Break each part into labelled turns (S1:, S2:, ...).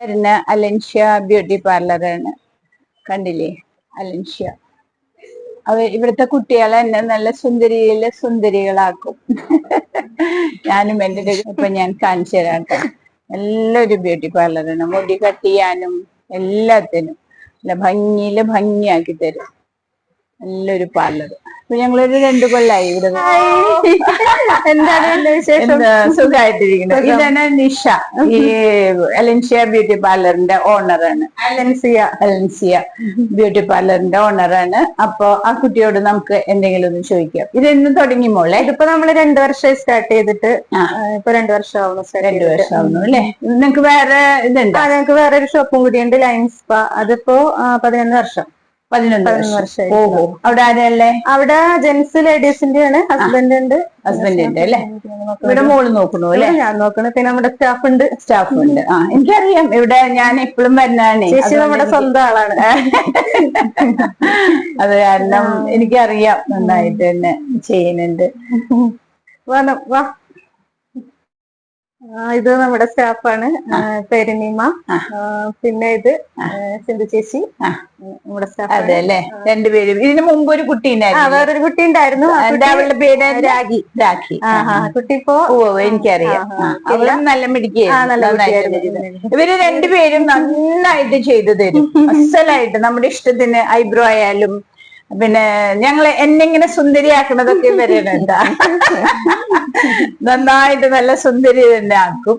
S1: വരുന്ന അലൻഷ്യ ബ്യൂട്ടി പാർലറാണ് കണ്ടില്ലേ? അലൻഷ്യ. അവ ഇവിടുത്തെ കുട്ടികളെ എന്നെ നല്ല സുന്ദരിയിലെ സുന്ദരികളാക്കും. ഞാനും എന്റെ ഇപ്പൊ ഞാൻ കാണിച്ചു തരാം നല്ലൊരു ബ്യൂട്ടി പാർലറാണ് മുടി കട്ട് ചെയ്യാനും എല്ലാത്തിനും. നല്ല ഭംഗിയിൽ ഭംഗിയാക്കി തരും. നല്ലൊരു പാർലർ. ഞങ്ങളൊരു രണ്ടു കൊല്ലായി ഇവിടെ
S2: എന്താണ്
S1: എന്താ സുഖമായിട്ടിരിക്കുന്നത് ഇതാണ് നിഷ. ഈ അലൻസിയ ബ്യൂട്ടി പാർലറിന്റെ ഓണറാണ്.
S2: അലൻസിയ
S1: അലൻസിയ ബ്യൂട്ടി പാർലറിന്റെ ഓണറാണ്. അപ്പൊ ആ കുട്ടിയോട് നമുക്ക് എന്തെങ്കിലും ഒന്ന് ചോദിക്കാം. ഇത് എന്ന് തുടങ്ങി മോളെ?
S2: ഇതിപ്പോ നമ്മൾ രണ്ടു വർഷം സ്റ്റാർട്ട് ചെയ്തിട്ട് ഇപ്പൊ രണ്ടു വർഷം ആവുന്നു
S1: രണ്ടു
S2: വർഷം
S1: വർഷമാവുന്നു അല്ലെ? നിങ്ങക്ക് വേറെ ഇതുണ്ട്?
S2: ഞങ്ങൾക്ക് വേറെ ഒരു ഷോപ്പും കൂടിയുണ്ട് ലൈൻസ് അതിപ്പോ പതിനൊന്ന് വർഷം.
S1: പതിനൊന്ന് വർഷം. ഓഹോ. അവിടെ ആരല്ലേ?
S2: അവിടെ ജെന്റ്സ് ലേഡീസിന്റെ ആണ് ഹസ്ബൻഡ് ഉണ്ട്
S1: ഹസ്ബൻഡ് ഉണ്ട് അല്ലെ ഇവിടെ മോൾ നോക്കണു അല്ലേ?
S2: ഞാൻ നോക്കണ. പിന്നെ നമ്മുടെ സ്റ്റാഫ് ഉണ്ട്
S1: സ്റ്റാഫ് ഉണ്ട് ആ എനിക്കറിയാം. ഇവിടെ ഞാൻ എപ്പോഴും വരുന്നതാണ്.
S2: ചേച്ചി നമ്മുടെ സ്വന്തം ആളാണ്.
S1: അത് കാരണം എനിക്കറിയാം നന്നായിട്ട് തന്നെ ചെയ്യുന്നുണ്ട്.
S2: വേണം വാ ഇത് നമ്മുടെ സ്റ്റാഫാണ്. പേര് നീമ പിന്നെ ഇത് സിന്ധു ചേച്ചി. നമ്മുടെ സ്റ്റാഫ്
S1: അതെ അല്ലെ രണ്ടുപേരും. ഇതിനു മുമ്പ് ഒരു കുട്ടി ഉണ്ടായിരുന്നു
S2: വേറൊരു കുട്ടി ഉണ്ടായിരുന്നു.
S1: അവളുടെ പേര് രാഖി. രാഖി.
S2: കുട്ടി ഇപ്പോ
S1: ഓ എനിക്കറിയാം. അവളും നല്ല മിടിക്കുകയായിരുന്നു. ഇവർ രണ്ടുപേരും നന്നായിട്ട് ചെയ്തു തരും. അസലായിട്ട് നമ്മുടെ ഇഷ്ടത്തിന് ഐബ്രോ ആയാലും പിന്നെ ഞങ്ങൾ എന്നെ ഇങ്ങനെ സുന്ദരിയാക്കണതൊക്കെ വരുന്നുണ്ട് നന്നായിട്ട് നല്ല സുന്ദരി തന്നെ ആക്കും.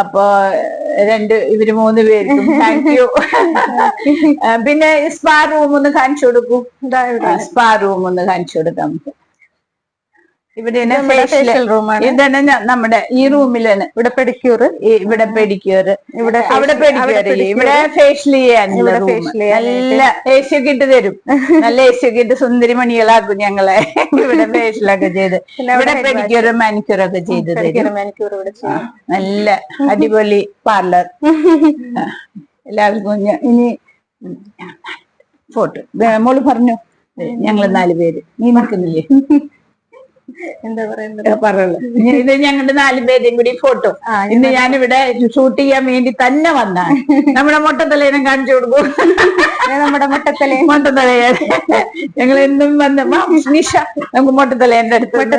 S1: അപ്പോ രണ്ട് ഇവർ മൂന്ന് പേർക്കും താങ്ക് യു പിന്നെ സ്പാ റൂം ഒന്ന് കാണിച്ചു കൊടുക്കൂ. സ്പാ റൂം ഒന്ന് കാണിച്ചു കൊടുക്കാം നമുക്ക്. ഇവിടെ
S2: നമ്മുടെ ഫേഷ്യൽ റൂമാണ്
S1: ഇതാണ് നമ്മുടെ ഈ റൂമിലാണ്.
S2: ഇവിടെ പെഡിക്യൂർ
S1: ഇവിടെ പെഡിക്യൂർ
S2: ഇവിടെ
S1: അവിടെ പെഡിക്യൂർ. ഇവിടെ ഫേഷ്യൽ
S2: ചെയ്യാൻ.
S1: നല്ല ഏഷ്യ കിട്ട് ഇട്ട് തരും നല്ല ഏഷ്യ കിട്ട് ഇട്ട് സുന്ദരി മണികളാക്കും ഞങ്ങളെ. ഇവിടെ ഫേഷ്യലൊക്കെ ചെയ്ത്.
S2: പിന്നെ
S1: ഇവിടെ
S2: പെടിക്യൂർ
S1: പെഡിക്യൂർ മാനിക്യൂർ ഒക്കെ ചെയ്ത് തരും. നല്ല അടിപൊളി പാർലർ എല്ലാവർക്കും ഇനി ഫോട്ടോ മോൾ പറഞ്ഞു. ഞങ്ങൾ നാല് പേര്. നീ നിൽക്കുന്നില്ലേ?
S2: എന്താ പറയുന്നത്?
S1: പറയുള്ളൂ ഇത് ഞങ്ങളുടെ നാല് പേരെയും കൂടി ഫോട്ടോ. ഇന്ന് ഞാനിവിടെ ഷൂട്ട് ചെയ്യാൻ വേണ്ടി തന്നെ വന്നാണ്. നമ്മുടെ മൊട്ടത്തലേനെ കാണിച്ചു കൊടുക്കും.
S2: നമ്മുടെ മുട്ടത്തലേ.
S1: മൊട്ടത്തലയ ഞങ്ങൾ എന്നും വന്ന് നിഷ നമുക്ക് മൊട്ടത്തലേന്റെ അടുത്ത് നിന്ന്.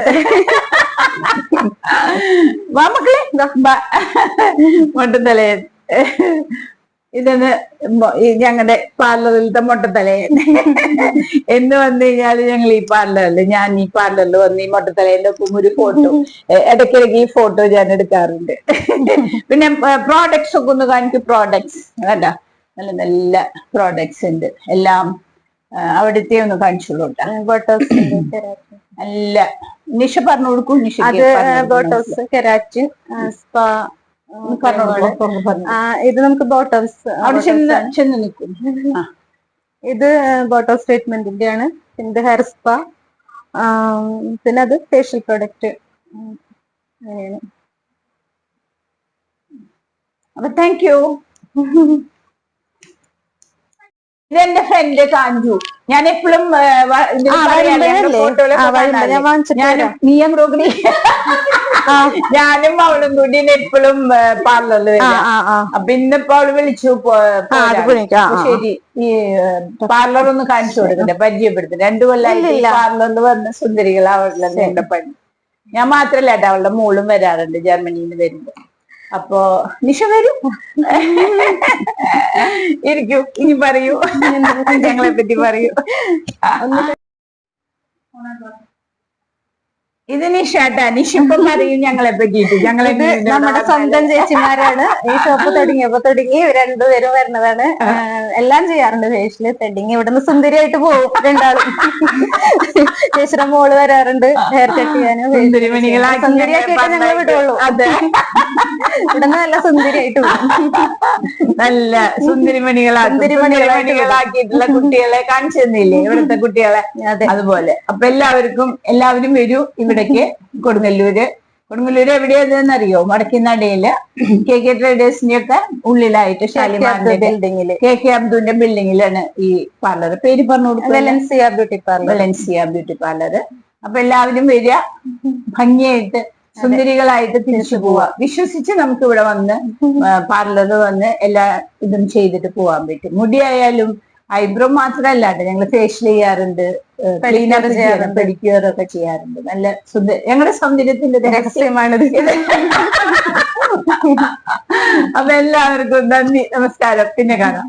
S1: വാ മക്കളെ. മൊട്ടത്തലയൻ ഇതെന്ന് ഞങ്ങളുടെ പാർലറിലത്തെ മൊട്ടത്തലയൻ എന്ന് വന്നു കഴിഞ്ഞാൽ ഞങ്ങൾ ഈ പാർലറിൽ ഞാൻ ഈ പാർലറിൽ വന്ന് ഈ മൊട്ടത്തലേന്റെ ഒപ്പം ഒരു ഫോട്ടോ ഇടയ്ക്കിടയ്ക്ക് ഈ ഫോട്ടോ ഞാൻ എടുക്കാറുണ്ട്. പിന്നെ പ്രോഡക്ട്സ് ഒക്കെ ഒന്ന് കാണിക്കും പ്രോഡക്ട്സ് വേണ്ട നല്ല നല്ല പ്രോഡക്ട്സ് ഉണ്ട്. എല്ലാം അവിടുത്തെ ഒന്ന് കാണിച്ചോളൂ കേട്ടോ നല്ല നിഷ പറഞ്ഞു കൊടുക്കും നിഷ
S2: അത് സ്പാ ഇത് നമുക്ക് ബോട്ടോസ്
S1: അവിടെ ചെന്ന് ചെന്ന് നിൽക്കും.
S2: ഇത് ബോട്ടോസ് ട്രീറ്റ്മെന്റിന്റെ ആണ് പിന്നെ ഇത് ഹെയർ സ്പാ. പിന്നെ അത് ഫേഷ്യൽ പ്രൊഡക്റ്റ്. അങ്ങനെയാണ്.
S1: അപ്പൊ താങ്ക് യു ഇതെന്റെ ഫ്രണ്ട് കാഞ്ചു. ഞാൻ എപ്പോഴും. നീയും ഞാനും അവളും കൂടി എപ്പോഴും പാർലറിൽ
S2: പിന്നെ
S1: അപ്പൊ ഇന്നിപ്പോ അവൾ വിളിച്ചു. ശരി ഈ പാർലർ ഒന്ന് കാണിച്ചു കൊടുക്കട്ടെ പരിചയപ്പെടുത്തി രണ്ടു കൊല്ലം
S2: ഇല്ലില്ല.
S1: പാർലറിൽ വന്ന സുന്ദരികൾ അവളുടെ പണി ഞാൻ മാത്രല്ല അവളുടെ മോളും വരാറുണ്ട് ജർമ്മനിയിൽ നിന്ന് വരുമ്പോ. അപ്പോ നിഷ വരൂ. ഇരിക്കൂ ഇനി പറയൂ. ഞങ്ങളെ പറ്റി പറയൂ? ഇത് നിഷാട്ടാ നിഷ ഇപ്പൊ പറയും ഞങ്ങളെ പറ്റിയിട്ട്. ഞങ്ങളെ
S2: നമ്മുടെ സ്വന്തം ചേച്ചിമാരാണ്. ഈ ഷോപ്പ് തുടങ്ങിയപ്പോ തുടങ്ങി രണ്ടുപേരും വരുന്നതാണ്. എല്ലാം ചെയ്യാറുണ്ട്. ഫേഷ്യൽ തെഡിങ് ഇവിടുന്ന് സുന്ദരിയായിട്ട് പോകും രണ്ടാളും. ചേച്ചിയുടെ മോൾ വരാറുണ്ട്. ഹെയർ കട്ട് ചെയ്യാനും സുന്ദരിയാക്കിയിട്ട് ഞങ്ങൾ വിടുള്ളൂ.
S1: അതെ.
S2: ഇവിടുന്ന് നല്ല സുന്ദരിയായിട്ട് പോകും
S1: നല്ല സുന്ദരിമണികളാക്കിയിട്ടുള്ള കുട്ടികളെ കാണിച്ചു തന്നില്ലേ ഇവിടുത്തെ കുട്ടികളെ. അതുപോലെ. അപ്പൊ എല്ലാവർക്കും എല്ലാവരും വരൂ ഇവിടേക്ക് കൊടുങ്ങല്ലൂര്. കൊടുങ്ങല്ലൂര് എവിടെയാണെന്ന് അറിയോ മടക്കിനടയിൽ കെ കെ ട്രേഡേഴ്സിന്റെ ഒക്കെ ഉള്ളിലായിട്ട് ഷാലിമാറിന്റെ
S2: ബിൽഡിംഗിൽ
S1: കെ കെ അബ്ദുവിന്റെ ബിൽഡിങ്ങിലാണ് ഈ പാർലർ പേര് പറഞ്ഞു
S2: Valencia beauty parlour
S1: Valencia beauty parlour അപ്പൊ എല്ലാവരും വരിക. ഭംഗിയായിട്ട് സുന്ദരികളായിട്ട് തിരിച്ചു പോവാ. വിശ്വസിച്ച് നമുക്ക് ഇവിടെ വന്ന് പാർലറിൽ വന്ന് എല്ലാ ഇതും ചെയ്തിട്ട് പോവാൻ പറ്റും. മുടിയായാലും ഐബ്രോ മാത്രമല്ല കേട്ടോ ഞങ്ങൾ ഫേഷ്യൽ ചെയ്യാറുണ്ട് ക്ലീനർ ചെയ്യാറുണ്ട് പെഡിക്യൂർ ഒക്കെ ചെയ്യാറുണ്ട്. നല്ല സുന്ദര ഞങ്ങളുടെ സൗന്ദര്യത്തിന്റെ രഹസ്യം.
S2: രഹസ്യമാണിത്.
S1: അപ്പൊ എല്ലാവർക്കും നന്ദി നമസ്കാരം. പിന്നെ കാണാം.